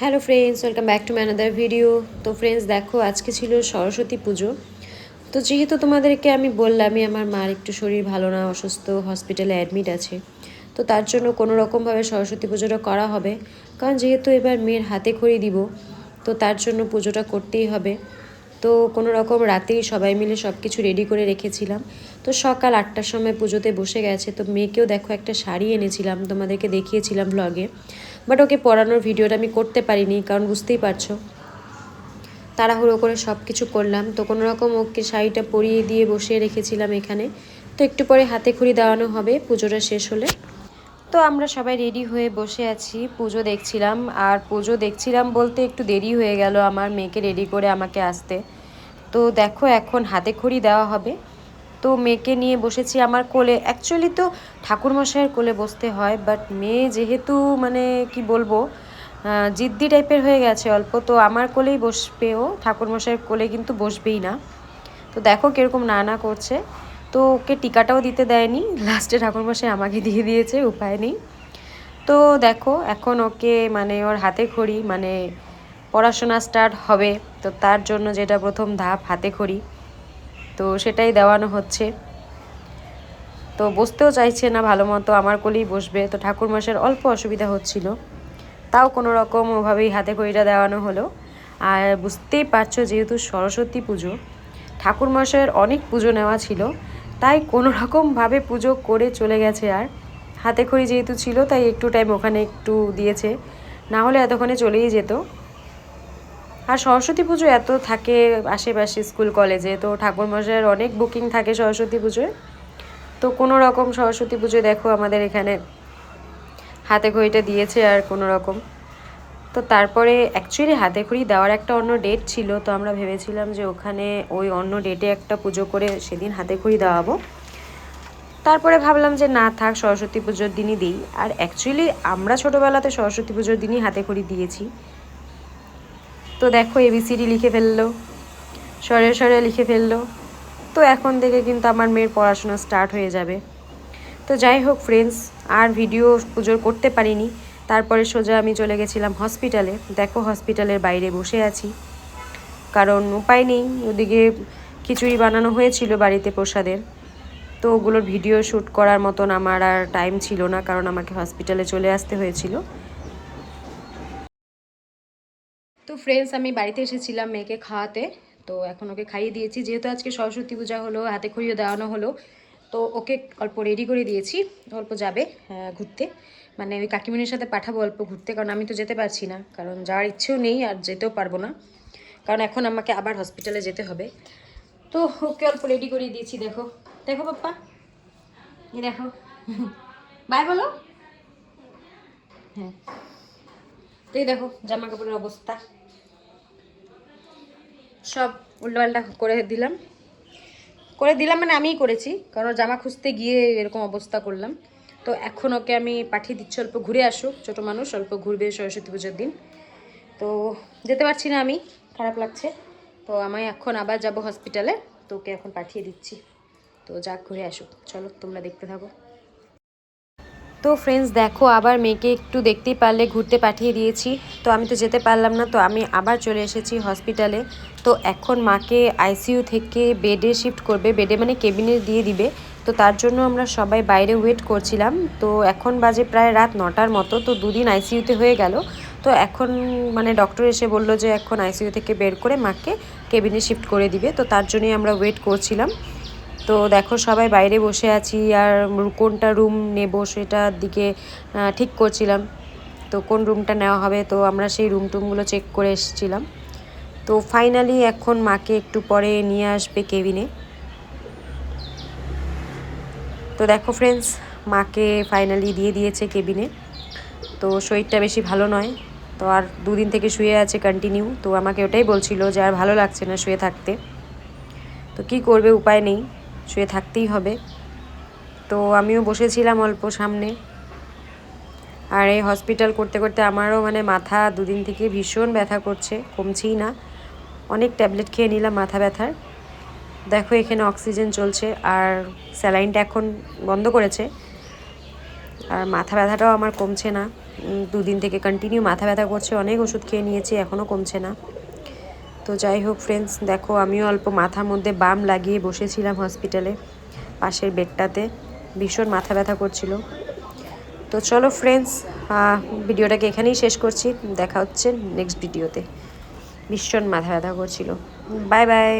Hello friends welcome back to ম্যানাদার video তো friends দেখো, আজকে ছিল সরস্বতী পুজো। তো যেহেতু তোমাদেরকে আমি বললামই, আমার মার একটু শরীর ভালো না, অসুস্থ হসপিটালে অ্যাডমিট আছে। তো তার জন্য কোনো রকমভাবে সরস্বতী পুজোটা করা হবে। কারণ যেহেতু এবার মেয়ের হাতে খড়ি দিব, তো তার জন্য পুজোটা করতেই হবে। তো কোনো রকম রাতেই সবাই মিলে সব কিছু রেডি করে রেখেছিলাম। তো সকাল আটটার সময় পুজোতে বসে গেছে। তো মেয়েকেও দেখো একটা শাড়ি এনেছিলাম, তোমাদেরকে দেখিয়েছিলাম ব্লগে বাট ওকে পরানোর ভিডিওটা আমি করতে পারিনি, কারণ বুঝতেই পারছ। তাড়াহুড়ো করে সব কিছু করলাম। তো কোনো রকম ওকে শাড়িটা পরিয়ে দিয়ে বসিয়ে রেখেছিলাম এখানে। তো একটু পরে হাতে খড়ি দেওয়ানো হবে, পুজোটা শেষ হলে। তো আমরা সবাই রেডি হয়ে বসে আছি, পুজো দেখছিলাম। আর পুজো দেখছিলাম বলতে একটু দেরি হয়ে গেল আমার মেয়েকে রেডি করে আমাকে আসতে। তো দেখো এখন হাতে খড়ি দেওয়া হবে। তো মেয়েকে নিয়ে বসেছি আমার কোলে। অ্যাকচুয়ালি তো ঠাকুরমশাইয়ের কোলে বসতে হয় বাট মেয়ে যেহেতু মানে কি বলব জিদ্দি টাইপের হয়ে গেছে অল্প, তো আমার কোলেই বসবে ও। ঠাকুরমশাইয়ের কোলে কিন্তু বসবেই না। তো দেখো কীরকম না না করছে। তো ওকে টিকাটাও দিতে দেয়নি। লাস্টে ঠাকুরমশাই আমাকে দিয়ে দিয়েছে, উপায় নেই। তো দেখো, এখন ওকে মানে ওর হাতে খড়ি মানে পড়াশোনা স্টার্ট হবে। তো তার জন্য যেটা প্রথম ধাপ, হাতে খড়ি। তো সেটাই দেওয়ানো হচ্ছে। তো বসতেও চাইছে না ভালো মতো, আমার কোলেই বসবে। তো ঠাকুর ঠাকুরমশাইয়ের অল্প অসুবিধা হচ্ছিল। তাও কোনো রকম ওভাবেই হাতে খড়িটা দেওয়ানো হলো। আর বুঝতেই পারছ যেহেতু সরস্বতী পুজো ঠাকুর ঠাকুরমশাইয়ের অনেক পুজো নেওয়া ছিল। তাই কোনো রকমভাবে পুজো করে চলে গেছে আর। হাতে খড়ি যেহেতু ছিল, তাই একটু টাইম ওখানে একটু দিয়েছে। না হলে এতক্ষণে চলেই যেত। আর সরস্বতী পুজো এত থাকে আশেপাশে স্কুল, কলেজে, তো ঠাকুরমশাইয়ের অনেক বুকিং থাকে সরস্বতী পুজোয়। তো কোনো রকম সরস্বতী পুজো দেখো আমাদের এখানে হাতে খড়িটা দিয়েছে আর কোনো রকম। তো তারপরে অ্যাকচুয়ালি হাতে খড়ি দেওয়ার একটা অন্য ডেট ছিল, তো আমরা ভেবেছিলাম যে ওখানে ওই অন্য ডেটে একটা পুজো করে সেদিন হাতে খড়ি দেওয়াবো। তারপরে ভাবলাম যে না থাক, সরস্বতী পুজোর দিনই দিই। আর অ্যাকচুয়ালি আমরা ছোটোবেলাতে সরস্বতী পুজোর দিনই হাতে খড়ি দিয়েছি। তো দেখো এবিসিডি লিখে ফেলল, সরে সরে লিখে ফেলল। তো এখন থেকে কিন্তু আমার মেয়ের পড়াশোনা স্টার্ট হয়ে যাবে। তো যাই হোক ফ্রেন্ডস আর ভিডিও পুজোর করতে পারিনি। তারপরে সোজা আমি চলে গেছিলাম হসপিটালে দেখো হসপিটালের বাইরে বসে আছি। কারণ উপায় নেই, ওদিকে খিচুড়ি বানানো হয়েছিল বাড়িতে প্রসাদের। তো ওগুলোর ভিডিও শ্যুট করার মতন আমার আর টাইম ছিল না, কারণ আমাকে হসপিটালে চলে আসতে হয়েছিল। ফ্রেন্ডস আমি বাড়িতে এসেছিলাম মেয়েকে খাওয়াতে। তো এখন ওকে খাইয়ে দিয়েছি। যেহেতু আজকে সরস্বতী পূজা হলো হাতে খড়িও দেওয়ানো হলো তো ওকে অল্প রেডি করে দিয়েছি। অল্প যাবে আহ, ঘুরতে। মানে ওই কাকিমণির সাথে পাঠাবো অল্প ঘুরতে কারণ আমি তো যেতে পারছি না। কারণ যাওয়ার ইচ্ছেও নেই আর যেতেও পারব না। কারণ এখন আমাকে আবার হসপিটালে যেতে হবে। তো ওকে অল্প রেডি করে দিয়েছি দেখো। দেখো পাপ্পা। এই দেখো। বাই বলো। হ্যাঁ। তো এই দেখো জামা কাপড়ের অবস্থা। সব উল্টোপাল্টা করে দিলাম। করে দিলাম মানে আমিই করেছি, কারণ জামা খুঁজতে গিয়ে এরকম অবস্থা করলাম। তো এখন ওকে আমি পাঠিয়ে দিচ্ছি, অল্প ঘুরে আসুক, ছোটো মানুষ, অল্প ঘুরবে সরস্বতী পুজোর দিন। তো যেতে পারছি না আমি, খারাপ লাগছে। তো আমি এখন আবার যাব হসপিটালে তো ওকে এখন পাঠিয়ে দিচ্ছি। তো যাক, ঘুরে আসুক। চলো, তোমরা দেখতে থাকো। তো ফ্রেন্ডস দেখো, আবার মেয়েকে একটু দেখতেই পারলে ঘুরতে পাঠিয়ে দিয়েছি। তো আমি তো যেতে পারলাম না, তো আমি আবার চলে এসেছি হসপিটালে তো এখন মাকে আইসিইউ থেকে বেডে শিফট করবে বেডে মানে কেবিনে দিয়ে দিবে। তো তার জন্য আমরা সবাই বাইরে ওয়েট করছিলাম। তো এখন বাজে প্রায় রাত নটার মতো, তো দুদিন আইসিইউতে হয়ে গেল। তো এখন মানে ডক্টর এসে বলল যে এখন আইসিইউ থেকে বের করে মাকে কেবিনে শিফট করে দিবে। তো তার জন্যই আমরা ওয়েট করছিলাম। তো দেখো সবাই বাইরে বসে আছি আর কোনটা রুম নেব সেটার দিকে ঠিক করছিলাম। তো কোন রুমটা নেওয়া হবে? তো আমরা সেই রুম টুমগুলো চেক করে এসেছিলাম। তো ফাইনালি এখন মাকে একটু পরে নিয়ে আসবে কেবিনে তো দেখো ফ্রেন্ডস মাকে ফাইনালি দিয়ে দিয়েছে কেবিনে তো শরীরটা বেশি ভালো নয়। তো আর দুদিন থেকে শুয়ে আছে কন্টিনিউ তো আমাকে ওটাই বলছিল যে আর ভালো লাগছে না শুয়ে থাকতে। তো কি করবে? উপায় নেই। শুয়ে থাকতেই হবে। তো আমিও বসেছিলাম অল্প সামনে। আর এই হসপিটাল করতে করতে আমারও মানে মাথা দুদিন থেকে ভীষণ ব্যথা করছে, কমছেই না। অনেক ট্যাবলেট খেয়ে নিলাম মাথা ব্যথার। দেখো এখানে অক্সিজেন চলছে আর স্যালাইনটা এখন বন্ধ করেছে। আর মাথা ব্যথাটাও আমার কমছে না। দুদিন থেকে কন্টিনিউ মাথা ব্যথা করছে, অনেক ওষুধ খেয়ে নিয়েছি, এখনও কমছে না। তো যাই হোক ফ্রেন্ডস দেখো আমিও অল্প মাথার মধ্যে বাম লাগিয়ে বসেছিলাম হসপিটালে পাশের বেডটাতে। ভীষণ মাথা ব্যথা করছিল। তো চলো ফ্রেন্ডস ভিডিওটাকে এখানেই শেষ করছি। দেখা হচ্ছে নেক্সট ভিডিওতে ভীষণ মাথা ব্যথা করছিল। Bye bye